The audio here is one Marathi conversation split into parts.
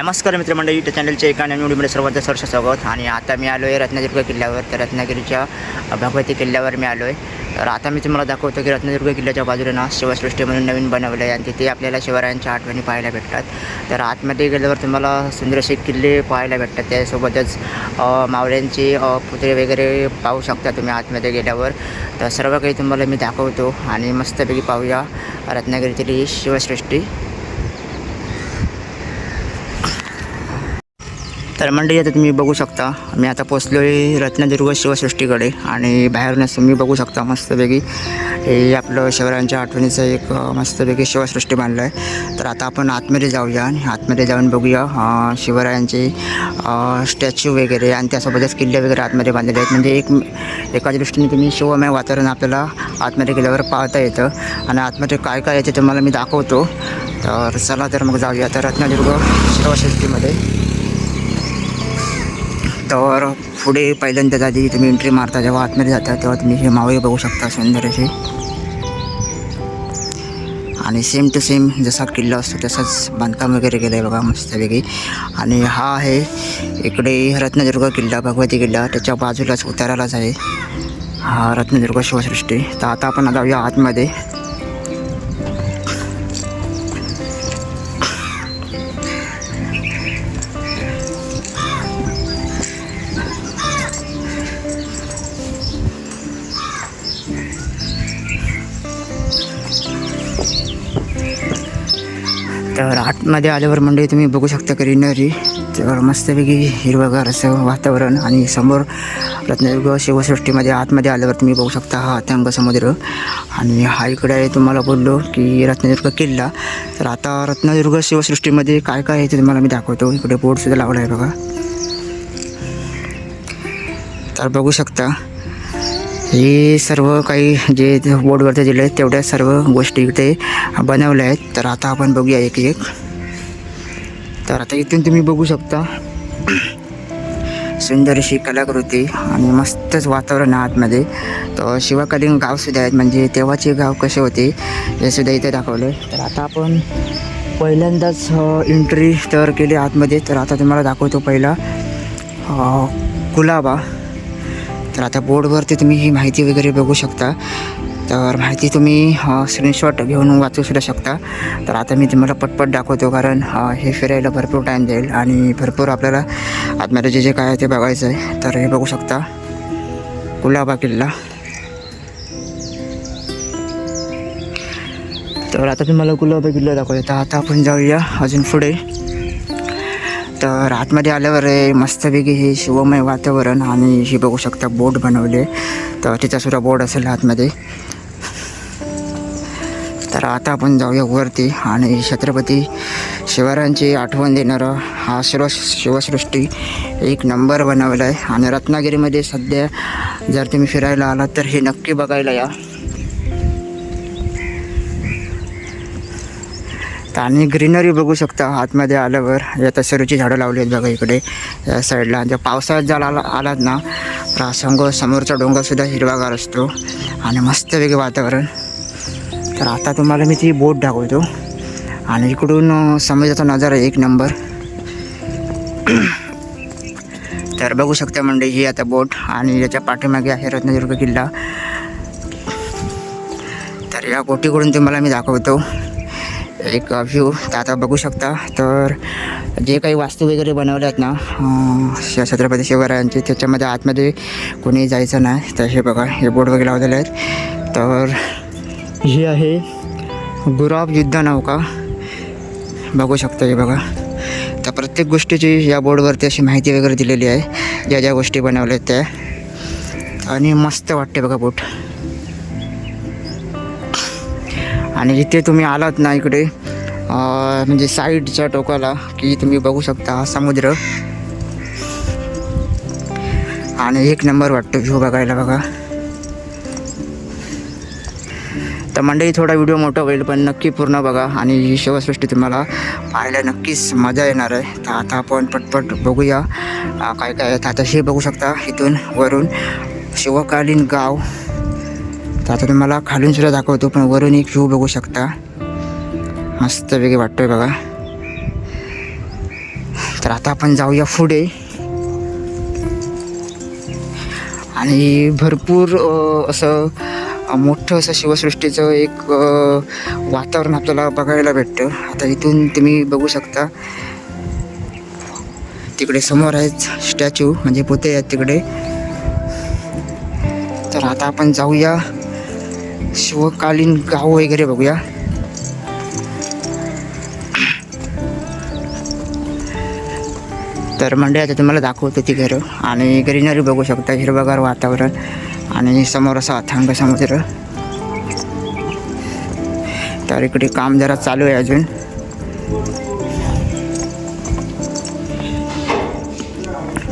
नमस्कार मित्रमंडळी युट्यूब चॅनलच्या एका नवीन व्हिडिओमध्ये सर्वांचं सर्ष स्वागत. आणि आता मी आलो आहे रत्नदुर्ग किल्ल्यावर. तर रत्नागिरीच्या भगवती किल्ल्यावर मी आलो आहे तर आता मी तुम्हाला दाखवतो की रत्नदुर्ग किल्ल्याच्या बाजूला ना शिवसृष्टी म्हणून नवीन बनवलं आहे आणि तिथे आपल्याला शिवरायांच्या आठवणी पाहायला भेटतात. तर आतमध्ये गेल्यावर तुम्हाला सुंदर असे किल्ले पाहायला भेटतात. त्यासोबतच मावळ्यांचे पुतळे वगैरे पाहू शकता तुम्ही आतमध्ये गेल्यावर. तर सर्व काही तुम्हाला मी दाखवतो आणि मस्तपैकी पाहूया रत्नागिरीतील ही शिवसृष्टी. तर मंडळी आता तुम्ही बघू शकता. मी आता पोचलो आहे रत्नदुर्ग शिवसृष्टीकडे आणि बाहेरूनच तुम्ही बघू शकता मस्तपैकी. हे आपलं शहरांच्या आठवणीचं एक मस्तपैकी शिवसृष्टी बांधलं आहे तर आता आपण आतमध्ये जाऊया आणि आतमध्ये जाऊन बघूया शिवरायांचे स्टॅच्यू वगैरे आणि त्यासोबतच किल्ले वगैरे आतमध्ये बांधलेले आहेत. म्हणजे एक एका दृष्टीने तुम्ही शिवमय वातावरण आपल्याला आतमध्ये गेल्यावर पाहता येतं. आणि आतमध्ये काय काय येते तुम्हाला मी दाखवतो. तर चला तर मग जाऊया तर रत्नदुर्ग शिवसृष्टीमध्ये. तर पुढे पहिल्यांदाच आधी तुम्ही एंट्री मारता जेव्हा आतमध्ये जाता तेव्हा तुम्ही हे मावळे बघू शकता सुंदर असे आणि सेम टू सेम जसा किल्ला असतो तसाच बांधकाम वगैरे केलं आहे बघा मस्तपैकी. आणि हा आहे इकडे रत्नदुर्ग किल्ला भगवती किल्ला. त्याच्या बाजूलाच उतारालाच आहे हा रत्नदुर्ग शिवसृष्टी. तर आता आपण जाऊया आतमध्ये. मध्ये आल्यावर मंडळी तुम्ही बघू शकता ग्रीनरी तर मस्तपैकी हिरवगार असं वातावरण आणि समोर रत्नदुर्ग शिवसृष्टीमध्ये आतमध्ये आल्यावर तुम्ही बघू शकता हा अथांग समुद्र. आणि हा इकडे तुम्हाला बोललो की रत्नदुर्ग किल्ला. तर आता रत्नदुर्ग शिवसृष्टीमध्ये काय काय आहे ते तुम्हाला मी दाखवतो. इकडे बोर्डसुद्धा लावला आहे बघा. तर बघू शकता हे सर्व काही जे बोर्डवरती दिले आहेत तेवढ्या सर्व गोष्टी इथे बनवल्या आहेत. तर आता आपण बघूया एक एक. तर आता इथून तुम्ही बघू शकता. सुंदर अशी कलाकृती आणि मस्तच वातावरण आहे आतमध्ये. तर शिवकालीन गावसुद्धा आहेत म्हणजे तेव्हाचे गाव कसे होते हे सुद्धा इथे दाखवले तर आता आपण पहिल्यांदाच एंट्री तर केली आतमध्ये. तर आता तुम्हाला दाखवतो पहिला कुलाबा तर आता बोर्डवरती तुम्ही ही माहिती वगैरे बघू शकता. तर माहिती तुम्ही स्क्रीनशॉट घेऊन वाचू सुद्धा शकता. तर आता मी तुम्हाला पटपट दाखवतो कारण हे फिरायला भरपूर टाईम जाईल आणि भरपूर आपल्याला आतमध्ये जे जे काय आहे ते बघायचं आहे. तर हे बघू शकता. कुलाबा किल्ला. तर आता तुम्हाला गुलाबा किल्ला दाखवतो. तर आता आपण जाऊया अजून पुढे. तर आतमध्ये आल्यावर हे मस्तपैकी हे शिवमय वातावरण आणि हे बघू शकता बोट बनवले. तर तिचा सुद्धा बोर्ड असेल आतमध्ये. तर आता आपण जाऊया वरती आणि छत्रपती शिवरायांची आठवण देणारा हा शिव शिवसृष्टी एक नंबर बनवला आहे. आणि रत्नागिरीमध्ये सध्या जर तुम्ही फिरायला आलात तर हे नक्की बघायला या. तर आणि ग्रीनरी बघू शकता आतमध्ये आल्यावर. या तसरूची झाडं लावली आहेत बघा इकडे या साईडला. जर पावसाळ्यात जर आला आलात ना तर समोरचा डोंगरसुद्धा हिरवागार असतो. आणि मस्त वेगळं वातावरण. तर आता तुम्हाला मी ती बोट दाखवतो. आणि इकडून समजाचा नजारा एक नंबर. तर बघू शकता म्हणजे ही आता बोट आणि याच्या पाठीमागे आहे रत्नदुर्ग किल्ला. तर या बोटीकडून तुम्हाला मी दाखवतो. एक व्ह्यू तर आता बघू शकता तर जे काही वास्तू वगैरे बनवल्या आहेत ना श- छत्रपती शिवरायांचे त्याच्यामध्ये आतमध्ये कोणी जायचं नाही. तर हे बघा हे बोर्ड वगैरे लावलेले आहेत. तर ही आहे गुराब युद्ध नौका बघू शकता हे बघा. तर प्रत्येक गोष्टीची या बोर्डवरती अशी माहिती वगैरे दिलेली आहे. ज्या ज्या गोष्टी बनवल्या आहेत त्या. आणि मस्त वाटते बघा बोट आणि इथे तुम्ही आलात ना इकडे म्हणजे साईडच्या टोकाला की तुम्ही बघू शकता हा समुद्र. आणि एक नंबर वाटतो व्ह्यू बघायला बघा. तर मंडळी थोडा व्हिडिओ मोठा होईल पण नक्की पूर्ण बघा आणि ही शिवसृष्टी तुम्हाला पाहायला नक्कीच मजा येणार आहे. तर आता आपण पटपट बघूया काय काय आहे. तर आता हे बघू शकता इथून वरून शिवकालीन गाव. तर आता तुम्हाला खालून सुद्धा दाखवतो पण वरून एक व्ह्यू बघू शकता. मस्त वेगळे वाटतोय बघा. तर आता आपण जाऊया पुढे. आणि भरपूर असं मोठं असं शिवसृष्टीचं एक वातावरण आपल्याला बघायला भेटतं. आता इथून तुम्ही बघू शकता. तिकडे समोर आहेत स्टॅच्यू म्हणजे पुते आहेत तिकडे. तर आता आपण जाऊया. शिवकालीन गाव वगैरे बघूया. तर मंडळी आता तुम्हाला दाखवतो ती घरं. आणि ग्रीनरी बघू शकता हिरवगार वातावरण आणि समोर असा अथांग समुद्र. तर इकडे काम जरा चालू आहे अजून.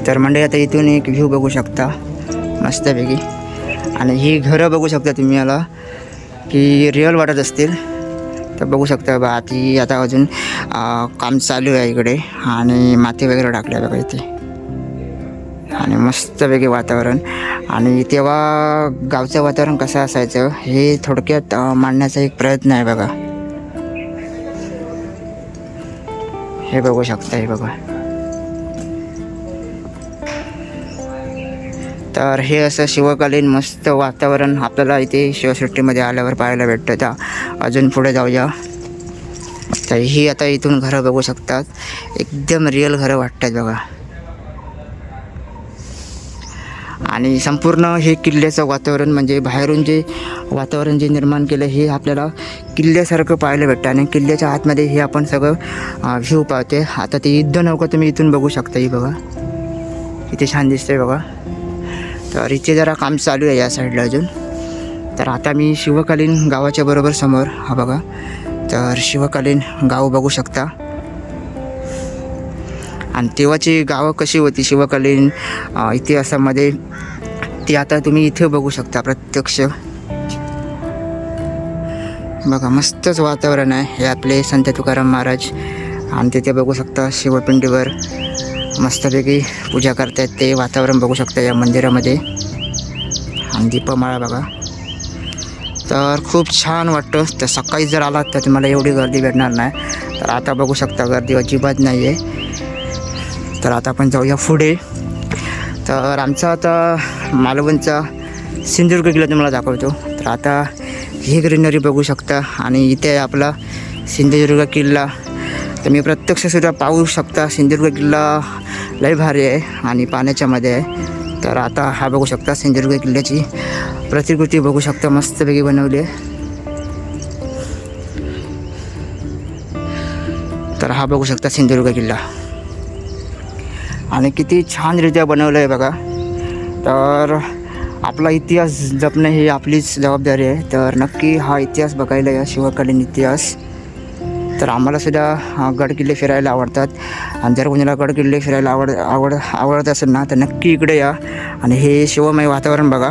तर मंडळी आता इथून एक व्ह्यू बघू शकता मस्तपैकी. आणि ही घरं बघू शकता तुम्ही याला की रिअल वाटत असतील. तर बघू शकता बा आधी आता अजून काम चालू आहे इकडे. आणि माती वगैरे टाकल्या आहे बघा इथे. आणि मस्त वेगळे वातावरण. आणि तेव्हा गावचं वातावरण कसं असायचं हे थोडक्यात मांडण्याचा एक प्रयत्न आहे बघा. हे बघू शकता हे बघा. तर हे असं शिवकालीन मस्त वातावरण आपल्याला इथे शिवसृष्टीमध्ये आल्यावर पाहायला भेटतं. त्या अजून पुढे जाऊया. तर ही आता इथून घरं बघू शकतात. एकदम रिअल घरं वाटतात बघा. आणि संपूर्ण हे किल्ल्याचं वातावरण म्हणजे बाहेरून जे वातावरण जे निर्माण केलं हे आपल्याला किल्ल्यासारखं पाहायला भेटतं. आणि किल्ल्याच्या आतमध्ये हे आपण सगळं व्ह्यू पाहते आता ते युद्ध नौका तुम्ही इथून बघू शकता ही बघा. इथे छान दिसतंय बघा. तर इथे जरा काम चालू आहे या साईडला अजून. तर आता मी शिवकालीन गावाच्या बरोबर समोर हा बघा. तर शिवकालीन गाव बघू शकता. आणि तेव्हाची गावं कशी होती शिवकालीन इतिहासामध्ये ती आता तुम्ही इथे बघू शकता प्रत्यक्ष. बघा मस्तच वातावरण आहे हे आपले संत तुकाराम महाराज. आणि तिथे बघू शकता शिवपिंडीवर मस्तपैकी पूजा करतायत ते वातावरण बघू शकता या मंदिरामध्ये. आणि दीपमाळा बघा. तर खूप छान वाटतं. तर सकाळी जर आलात तर तुम्हाला एवढी गर्दी भेटणार नाही. तर आता बघू शकता गर्दी अजिबात नाही आहे तर आता आपण जाऊया पुढे. तर आमचा आता मालवणचा सिंधुदुर्ग किल्ला तुम्हाला दाखवतो. तर आता ही ग्रीनरी बघू शकता. आणि इथे आहे आपला सिंधुदुर्ग किल्ला. तर मी प्रत्यक्षसुद्धा पाहू शकता सिंधुदुर्ग किल्ला लय भारी आहे आणि पाण्याच्या मध्ये आहे. तर आता हा बघू शकता सिंधुदुर्ग किल्ल्याची प्रतिकृती बघू शकता मस्तपैकी बनवली आहे. तर हा बघू शकता सिंधुदुर्ग किल्ला. आणि किती छानरित्या बनवलं आहे बघा. तर आपला इतिहास जपणं ही आपलीच जबाबदारी आहे. तर नक्की हा इतिहास बघायला या शिवकालीन इतिहास तर आम्हाला सुद्धा गडकिल्ले फिरायला आवडतात. आणि जर कोणाला गडकिल्ले फिरायला आवड आवड आवडत असेल ना तर नक्की इकडे या. आणि हे शिवमय वातावरण बघा.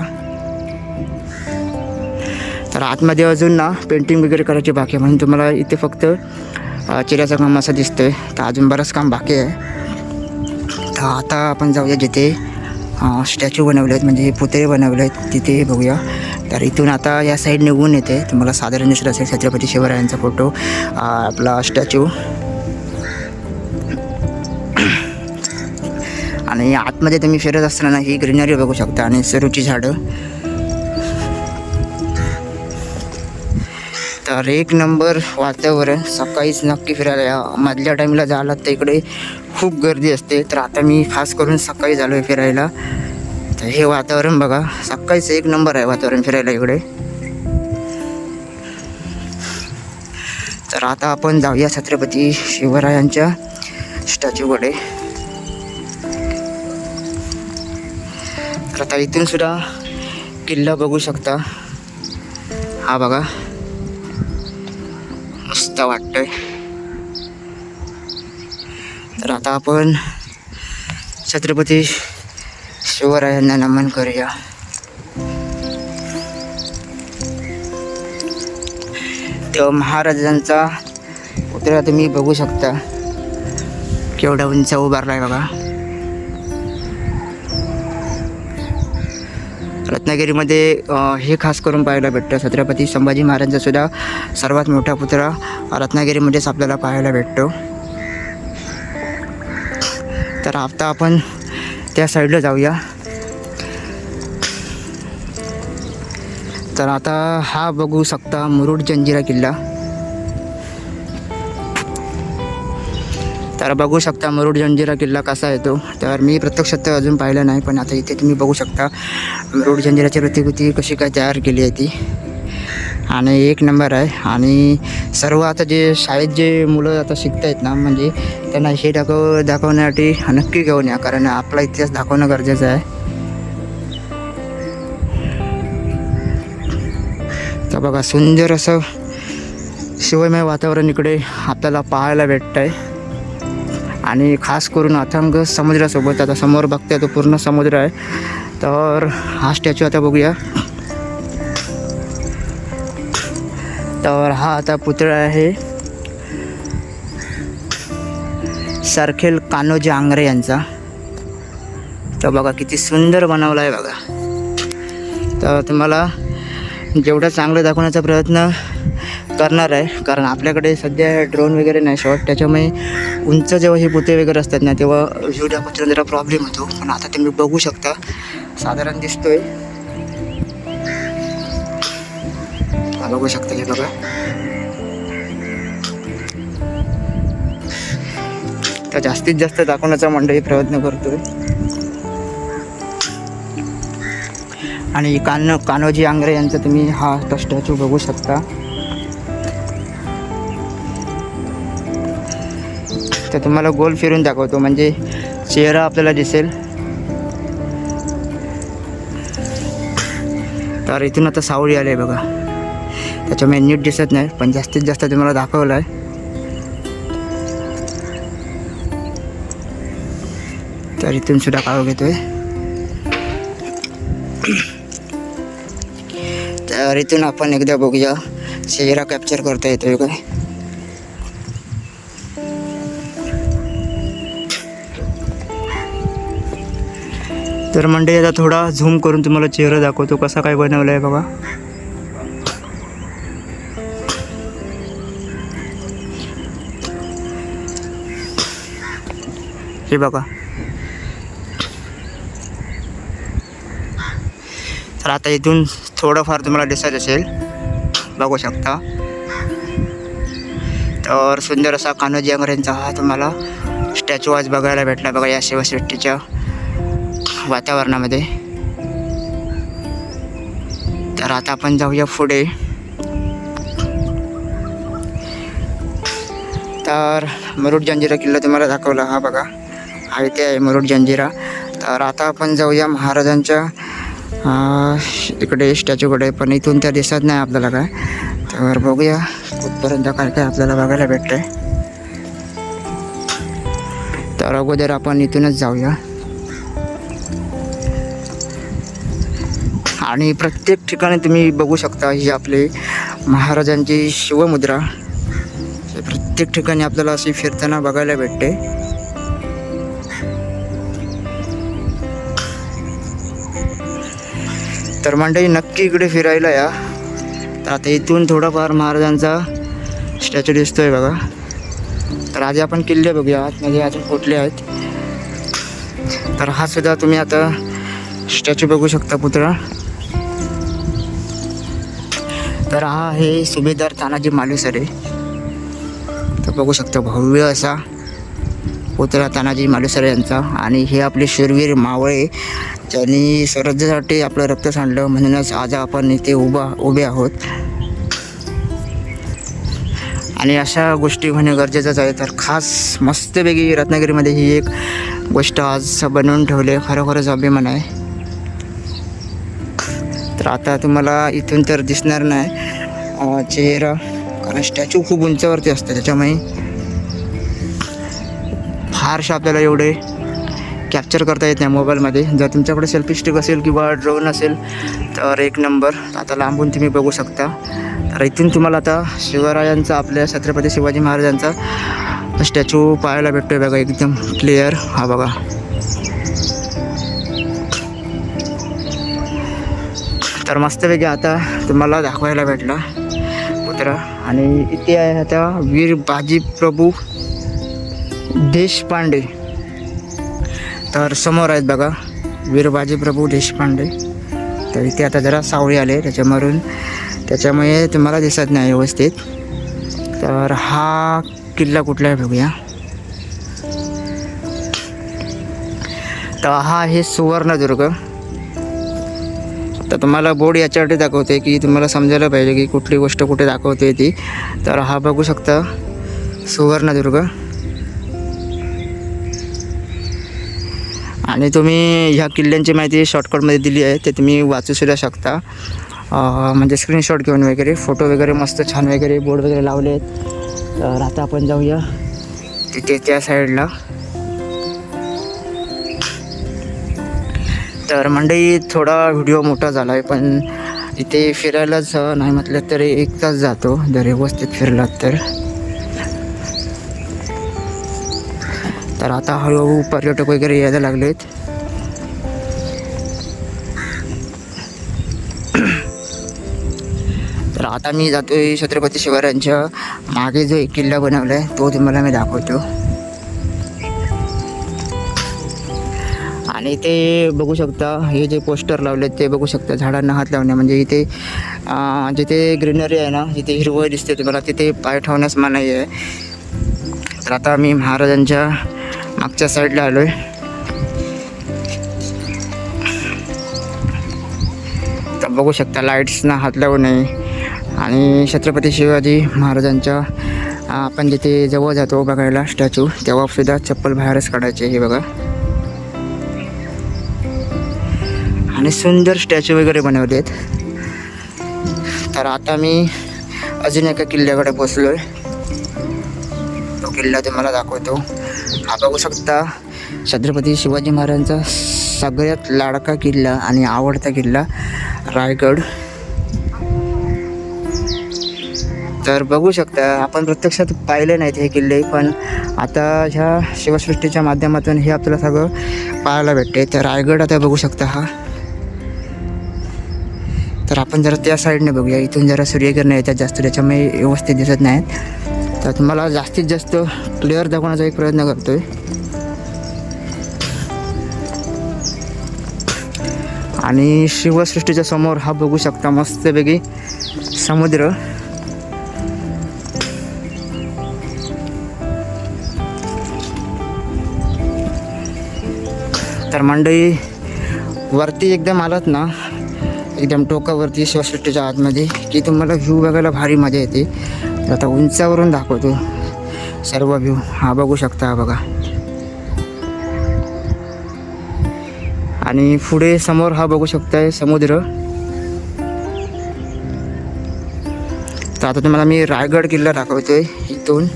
तर आतमध्ये अजून ना पेंटिंग वगैरे करायची बाकी आहे. म्हणून तुम्हाला इथे फक्त चिऱ्याचं काम असं दिसतं आहे तर अजून बरंच काम बाकी आहे. तर आता आपण जाऊया जिथे स्टॅच्यू बनवले आहेत म्हणजे पुतळे बनवले आहेत तिथे बघूया. तर इथून आता या साईड निघून येते. तुम्हाला साधारण दिसत असेल छत्रपती शिवरायांचा फोटो आपला स्टॅच्यू आणि आतमध्ये तुम्ही फिरत असताना ही ग्रीनरी बघू शकता आणि सरूची झाडं. तर एक नंबर वातावरण. सकाळीच नक्की फिरायला या. मधल्या टाईमला जायला तर इकडे खूप गर्दी असते. तर आता मी खास करून सकाळी झालो आहे फिरायला. तर हे वातावरण बघा सकाळीच एक नंबर आहे वातावरण फिरायला इकडे. तर आता आपण जाऊया छत्रपती शिवरायांच्या स्टॅच्यूकडे तर आता इथून सुद्धा किल्ला बघू शकता. हा बघा मस्त वाटतंय. तर आता आपण छत्रपती शिवरायांना नमन करूया. तेव्हा महाराजांचा पुतळा तुम्ही बघू शकता. केवढा उंच उभारलाय बघा. रत्नागिरीमध्ये हे खास करून पाहायला भेटतं. छत्रपती संभाजी महाराजांचा सुद्धा सर्वात मोठा पुतळा रत्नागिरीमध्येच आपल्याला पाहायला भेटतो. तर आता आपण त्या साईडला जाऊया. तर आता हा बघू शकता मुरुड जंजिरा किल्ला. तर बघू शकता मुरुड जंजिरा किल्ला कसा येतो. तर मी प्रत्यक्षात तर अजून पाहिलं नाही पण आता इथे तुम्ही बघू शकता मुरुड जंजिराची प्रतिकृती कशी काय तयार केली आहे ती. आणि एक नंबर आहे. आणि सर्व आता जे शाळेत जे मुलं आता शिकत आहेत ना म्हणजे त्यांना हे दाखव दाखवण्यासाठी नक्की घेऊन या कारण आपला इतिहास दाखवणं गरजेचं आहे. तर बघा सुंदर असं शिवमय वातावरण इकडे आपल्याला पाहायला भेटतं आहे आणि खास करून अथांग समुद्रासोबत आता समोर बघताय तो पूर्ण समुद्र आहे. तर हा स्टॅच्यू आता बघूया. तर हा आता पुतळा आहे. सारखेल कान्होजी आंग्रे यांचा. तर बघा किती सुंदर बनवला आहे बघा. तर तुम्हाला जेवढं चांगलं दाखवण्याचा प्रयत्न करणार आहे कारण आपल्याकडे सध्या ड्रोन वगैरे नाही शॉट त्याच्यामुळे उंच जेव्हा हे पुते वगैरे असतात ना तेव्हा व्ह्यू दाखवताना जरा प्रॉब्लेम होतो. पण आता तुम्ही बघू शकता. साधारण दिसतोय. हा बघू शकता हे बघा. तर जास्तीत जास्त दाखवण्याचा मंडळी प्रयत्न करतोय. आणि कान कान्होजी आंग्रे यांचा तुम्ही हा स्टॅच्यू बघू शकता. तर तुम्हाला गोल फिरून दाखवतो म्हणजे चेहरा आपल्याला दिसेल. तर इथून आता सावळी आली आहे बघा. त्याच्यामुळे नीट दिसत नाही पण जास्तीत जास्त तुम्हाला दाखवलं आहे तर इथून सुद्धा काव घेतोय. तर इथून आपण एकदा बघूया. चेहरा कॅप्चर करता येतोय काय? तर मंडळी आता थोडा झूम करून तुम्हाला चेहरा दाखवतो कसा काय बनवला आहे बघा. हे बघा. तर आता इथून थोडंफार तुम्हाला दिसत असेल. बघू शकता. तर सुंदर असा कान्होजी आंग्रेंचा हा तुम्हाला स्टॅच्यू आज बघायला भेटला बघा या शिवसृष्टीच्या वातावरणामध्ये. तर आता आपण जाऊया पुढे. तर मरुड जंजिरा किल्ला तुम्हाला दाखवला हा बघा. हा आहे मुरुड जंजिरा. तर आता आपण जाऊया महाराजांच्या इकडे स्टॅच्यूकडे पण इथून त्या दिसत नाही आपल्याला काय. तर बघूया कुठपर्यंत काय काय आपल्याला बघायला भेटतंय. तर अगोदर आपण इथूनच जाऊया. आणि प्रत्येक ठिकाणी तुम्ही बघू शकता ही आपली महाराजांची शिवमुद्रा. प्रत्येक ठिकाणी आपल्याला अशी फिरताना बघायला भेटते. तर मंडळी नक्की इकडे फिरायला या. तर आता इथून थोडाफार महाराजांचा स्टॅच्यू दिसतोय बघा. तर आधी आपण किल्ले बघूया आतमध्ये अजून कुठले आहेत. तर हा सुद्धा तुम्ही आता स्टॅच्यू बघू शकता पुतळा. तर हा आहे सुभेदार तानाजी मालुसरे. तर बघू शकता भव्य असा पुतळा तानाजी मालुसरे यांचा. आणि हे आपले शूरवीर मावळे ज्यांनी स्वराज्यासाठी आपलं रक्त सांडलं. म्हणूनच आज आपण इथे उभा उभे आहोत. आणि अशा गोष्टी होणे गरजेचंच आहे. तर खास मस्तपैकी रत्नागिरीमध्ये ही एक गोष्ट आज बनवून ठेवली खरोखरच अभिमान आहे. तर आता तुम्हाला इथून तर दिसणार नाही. चेहरा. कारण स्टॅच्यू खूप उंचावरती असतं त्याच्यामुळे. फारसे आपल्याला एवढे कॅप्चर करता येत नाही मोबाईलमध्ये जर तुमच्याकडे सेल्फी स्टिक असेल किंवा ड्रोन असेल तर एक नंबर आता लांबून तुम्ही बघू शकता. तर इथून तुम्हाला आता शिवरायांचा आपल्या छत्रपती शिवाजी महाराजांचा स्टॅच्यू पाहायला भेटतोय बघा एकदम क्लिअर हा बघा. तर मस्तपैकी आता तुम्हाला दाखवायला भेटला पुतळा. आणि इथे आहे आता वीर बाजी प्रभू देशपांडे. तर समोर आहेत बघा वीरबाजी प्रभू देशपांडे. तर इथे आता जरा सावळी आले त्याच्यामधून त्याच्यामुळे तुम्हाला दिसत नाही व्यवस्थित. तर हा किल्ला कुठला आहे बघूया. तर हा आहे सुवर्णदुर्ग. तर तुम्हाला बोर्ड याच्यासाठी दाखवते की तुम्हाला समजायला पाहिजे की कुठली गोष्ट कुठे दाखवते ती. तर हा बघू शकता सुवर्णदुर्ग. आणि तुम्ही ह्या किल्ल्यांची माहिती शॉर्टकटमध्ये दिली आहे ते तुम्ही वाचू सुद्धा शकता. म्हणजे स्क्रीनशॉट घेऊन वगैरे फोटो वगैरे मस्त छान वगैरे बोर्ड वगैरे लावले आहेत. तर आता आपण जाऊया तिथे त्या साईडला तर मंडई थोडा व्हिडिओ मोठा झाला आहे पण इथे फिरायलाच नाही म्हटलं तरी एक तास जातो जर व्यवस्थित फिरलात तर. तर आता हळूहळू पर्यटक वगैरे यायला लागलेत. तर आता मी जातोय छत्रपती शिवरायांच्या मागे जो एक किल्ला बनवला आहे तो तुम्हाला मी दाखवतो. आणि ते बघू शकता हे जे पोस्टर लावलेत ते बघू शकता झाडांना हात लावणे. म्हणजे इथे जिथे ग्रीनरी आहे ना जिथे हिरवळ दिसते तुम्हाला तिथे पाय ठेवण्यास मनाई आहे. तर आता मी महाराजांच्या मागच्या साईडला आलो आहे तर बघू शकता लाईट्सना हात लावू नये आणि छत्रपती शिवाजी महाराजांच्या आपण जिथे जवळ जातो बघायला स्टॅच्यू तेव्हासुद्धा चप्पल बाहेरच काढायचे हे बघा. आणि सुंदर स्टॅच्यू वगैरे बनवले आहेत तर आता मी अजून एका किल्ल्याकडे पोचलो आहे किल्ला तुम्हाला दाखवतो. हा बघू शकता छत्रपती शिवाजी महाराजांचा सगळ्यात लाडका किल्ला आणि आवडता किल्ला रायगड. तर बघू शकता आपण प्रत्यक्षात पाहिले नाहीत हे किल्ले पण आता ह्या शिवसृष्टीच्या माध्यमातून हे आपल्याला सगळं पाहायला भेटते. तर रायगड आता बघू शकता हा. तर आपण जरा त्या साईडने बघूया. इथून जरा सूर्यकिरण येतात जास्त त्याच्यामुळे व्यवस्थित दिसत नाहीत. तर तुम्हाला जास्तीत जास्त क्लिअर दाखवण्याचा एक प्रयत्न करतो आहे आणि शिवसृष्टीच्या समोर हा बघू शकता मस्तपैकी समुद्र. तर मंडळी वरती एकदम आलात ना एकदम टोकावरती शिवसृष्टीच्या आतमध्ये की तुम्हाला व्ह्यू बघायला भारी मजा येते. आता उंचावरून दाखवतो. सर्व व्ह्यू हा बघू शकता हा बघा. आणि पुढे समोर हा बघू शकताय समुद्र. तर आता तुम्हाला मी रायगड किल्ला दाखवतोय इथून.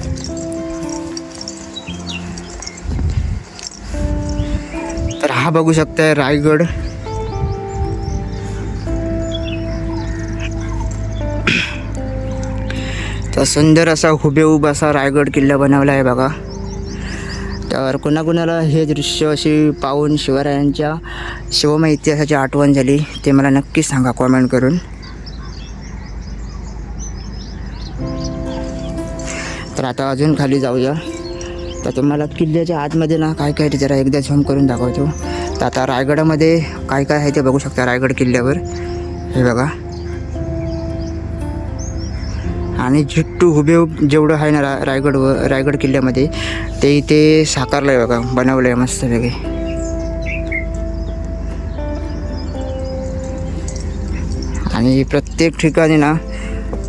तर हा बघू शकताय रायगड. सुंदर असा हुबेहूब असा रायगड किल्ला बनवला आहे बघा. तर कुणाकुणाला हे दृश्य अशी पाहून शिवरायांच्या शिवमय इतिहासाची आठवण झाली ते मला नक्की सांगा कॉमेंट करून. तर आता अजून खाली जाऊया. तर तुम्हाला किल्ल्याच्या आतमध्ये ना काय काय ते जरा एकदा झूम करून दाखवतो. तर आता रायगडामध्ये काय काय आहे ते बघू शकता रायगड किल्ल्यावर. हे बघा. आणि झिट्टू हुबेहूब जेवढं आहे ना रा रायगड व रायगड किल्ल्यामध्ये ते इथे साकारलं आहे बघा बनवलं आहे मस्तपैकी आणि प्रत्येक ठिकाणी ना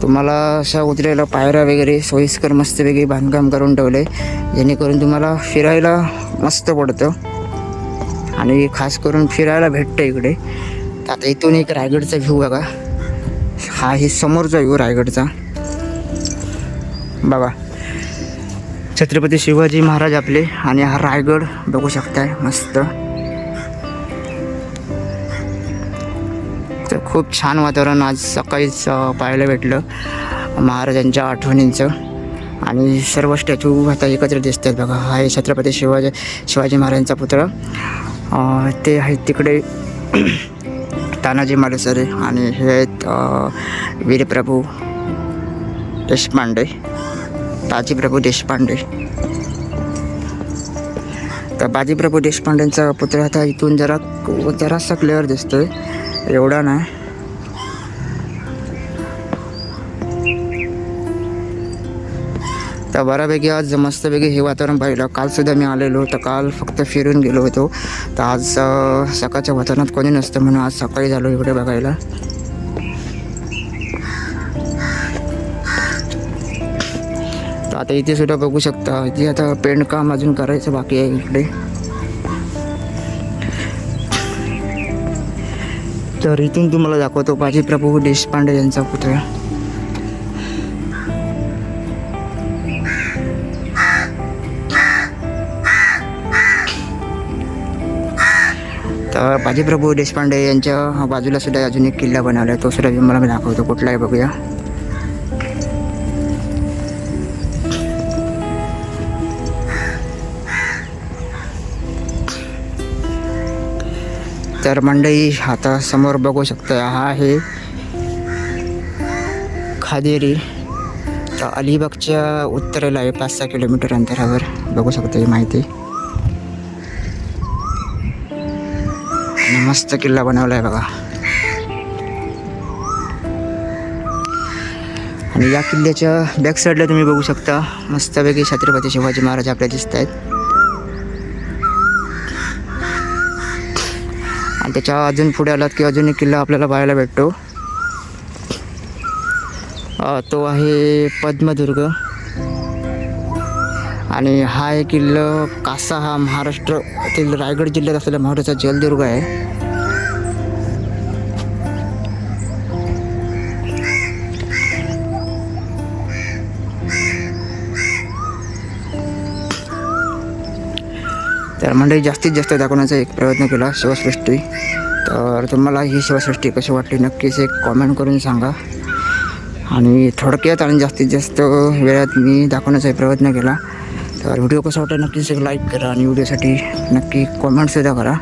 तुम्हाला अशा उतरायला पायऱ्या वगैरे सोयीस्कर मस्तपैकी बांधकाम करून ठेवलं आहे जेणेकरून तुम्हाला फिरायला मस्त पडतं. आणि खास करून फिरायला भेटतं इकडे. आता इथून एक रायगडचा व्ह्यू बघा. हा हे समोरचा व्ह्यू रायगडचा. बघा. छत्रपती शिवाजी महाराज आपले आणि हा रायगड बघू शकताय मस्त. तर खूप छान वातावरण आज सकाळीच पाहायला भेटलं महाराजांच्या आठवणींचं. आणि सर्व स्टॅच्यू आता एकत्र दिसत आहेत बघा. हा छत्रपती शिवाजी शिवाजी महाराजांचा पुतळा. ते आहेत तिकडे तानाजी मालुसरे आणि हे आहेत वीरप्रभू देशपांडे. बाजीप्रभू देशपांडे. तर बाजीप्रभू देशपांडेंचा पुत्र आता इथून जरा जरासा क्लिअर दिसतोय. एवढा नाही. तर बऱ्यापैकी आज मस्तपैकी हे वातावरण पाहिलं. कालसुद्धा मी आलेलो तर काल फक्त फिरून गेलो होतो. तर आज सकाळच्या वातावरणात कोणी नसतं म्हणून आज सकाळी झालो इकडे बघायला. आता इथे सुद्धा बघू शकता इथे आता पेंट काम अजून करायचं बाकी आहे इकडे. तर इथून तुम्हाला दाखवतो बाजीप्रभू देशपांडे यांचा पुतळा तर बाजीप्रभू देशपांडे यांच्या बाजूला सुद्धा अजून एक किल्ला बनवला आहे तो सुद्धा मला मी दाखवतो कुठला आहे बघूया. तर मंडई आता समोर बघू शकता हा आहे खादेरी. तर अलिबागच्या उत्तरेला आहे पाच सहा किलोमीटर अंतरावर. बघू शकता ही माहिती. मस्त किल्ला बनवला आहे बघा. आणि या किल्ल्याच्या बॅक साईडला तुम्ही बघू शकता मस्तपैकी छत्रपती शिवाजी महाराज आपल्या दिसत आहेत आणि त्याच्या अजून पुढे आलात की अजून एक किल्ला आपल्याला पाहायला भेटतो. तो आहे पद्मदुर्ग. आणि हा एक किल्ला कासा हा महाराष्ट्रातील रायगड जिल्ह्यात असलेला महत्त्वाचा जलदुर्ग आहे. तर मंडळी जास्तीत जास्त दाखवण्याचा एक प्रयत्न केला शिवसृष्टी. तर तुम्हाला ही शिवसृष्टी कशी वाटली नक्कीच एक कॉमेंट करून सांगा. आणि थोडक्यात आणि जास्तीत जास्त वेळात मी दाखवण्याचा प्रयत्न केला. तर व्हिडिओ कसा वाटला नक्कीच एक लाईक करा आणि व्हिडिओसाठी नक्की कॉमेंटसुद्धा करा.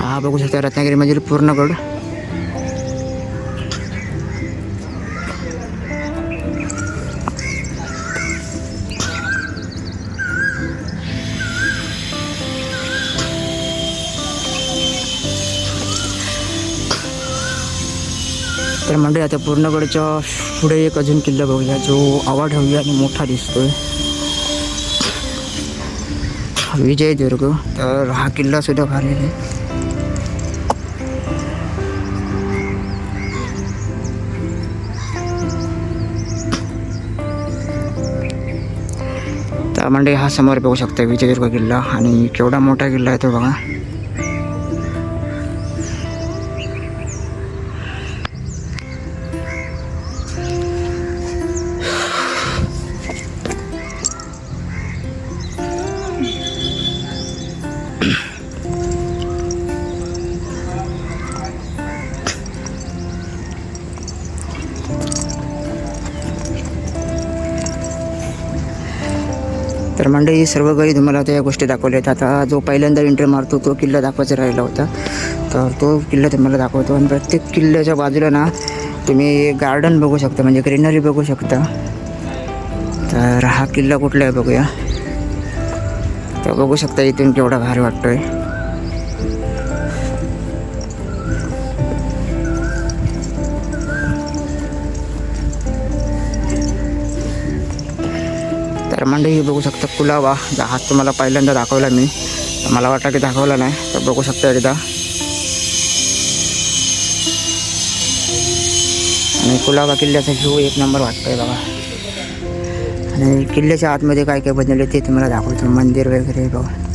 हा बघू शकता रत्नागिरीमधील पूर्णगड. तर आता पूर्णगडच्या पुढे एक अजून किल्ला बघूया जो आवाढव्य आणि मोठा दिसतोय. विजयदुर्ग तर हा किल्ला सुद्धा भारी आहे. म्हणजे हा समोर बघू शकता विजयदुर्ग किल्ला. आणि केवढा मोठा किल्ला आहे तो बघा. मंडळी सर्व काही तुम्हाला आता या गोष्टी दाखवल्या आहेत. आता जो पहिल्यांदा एंट्री मारतो तो किल्ला दाखवायचा राहिला होता. तर तो किल्ला तुम्हाला दाखवतो. आणि प्रत्येक किल्ल्याच्या बाजूला ना तुम्ही गार्डन बघू शकता म्हणजे ग्रीनरी बघू शकता. तर हा किल्ला कुठला आहे बघूया. तर बघू शकता इथून केवढा भारी वाटतो आहे तर बघू शकता कुलावा जहाज तुम्हाला पहिल्यांदा दाखवला मी. मला वाटतं की दाखवला नाही तर बघू शकता एकदा. आणि कुलावा किल्ल्याचा व्ह्यू एक नंबर वाटतोय बघा. आणि किल्ल्याच्या आतमध्ये काय काय बनवले ते तुम्हाला दाखवतो. मंदिर वगैरे बघा.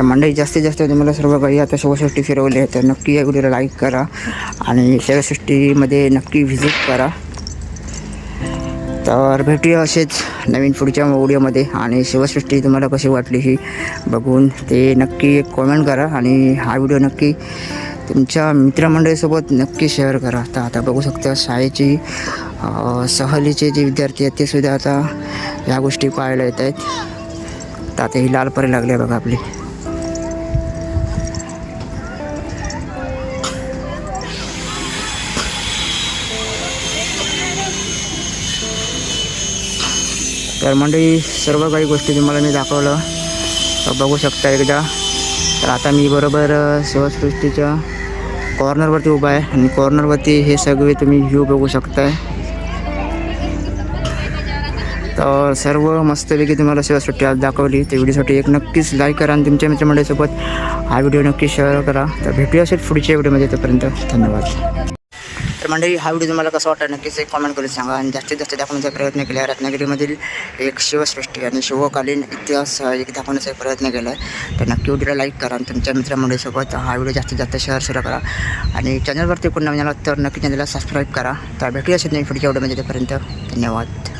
तर मंडळी जास्तीत जास्त तुम्हाला सर्व काही आता शिवसृष्टी फिरवली आहे तर नक्की या व्हिडिओला लाईक करा आणि शिवसृष्टीमध्ये नक्की व्हिजिट करा. तर भेटूया असेच नवीन पुढच्या व्हिडिओमध्ये आणि शिवसृष्टी तुम्हाला कशी वाटली ही बघून ते नक्की एक कॉमेंट करा आणि हा व्हिडिओ नक्की तुमच्या मित्रमंडळीसोबत नक्की शेअर करा. तर आता बघू शकता शाळेची सहलीचे जे विद्यार्थी आहेत ते सुद्धा आता ह्या गोष्टी पाहायला येत आहेत. तर आता ही लाल परी लागली आहे बघा आपली. तर मंडळी सर्व काही गोष्टी तुम्हाला मी दाखवलं. तर बघू शकता एकदा. तर आता मी बरोबर अ, शिवसृष्टीच्या कॉर्नरवरती उभा आहे. आणि कॉर्नरवरती हे सगळे तुम्ही व्ह्यू बघू शकताय. तर सर्व मस्तपैकी तुम्हाला शिवसृष्टी आज दाखवली. त्या व्हिडिओसाठी एक नक्कीच लाईक करा आणि तुमच्या मित्रमंडळीसोबत हा व्हिडिओ नक्की शेअर करा. तर भेटूया असेल पुढच्या व्हिडिओमध्ये तोपर्यंत. धन्यवाद. मंडळी हा व्हिडिओ तुम्हाला कसा वाटला नक्कीच एक कॉमेंट करून सांगा आणि जास्तीत जास्त दाखवण्याचा प्रयत्न केला. आहे रत्नागिरीमधील एक शिवसृष्टी आणि शिवकालीन इतिहास एक दाखवण्याचा प्रयत्न केला. आहे तर नक्की व्हिडिओला लाईक करा आणि तुमच्या मित्रमंडळीसोबत हा व्हिडिओ जास्तीत जास्त शेअर सुरू करा. आणि चॅनलवरती कोण नवीन आला तर नक्की चॅनलला सबस्क्राईब करा. तर भेटूया असेल नाही पुढच्या व्हिडिओमध्ये तोपर्यंत धन्यवाद.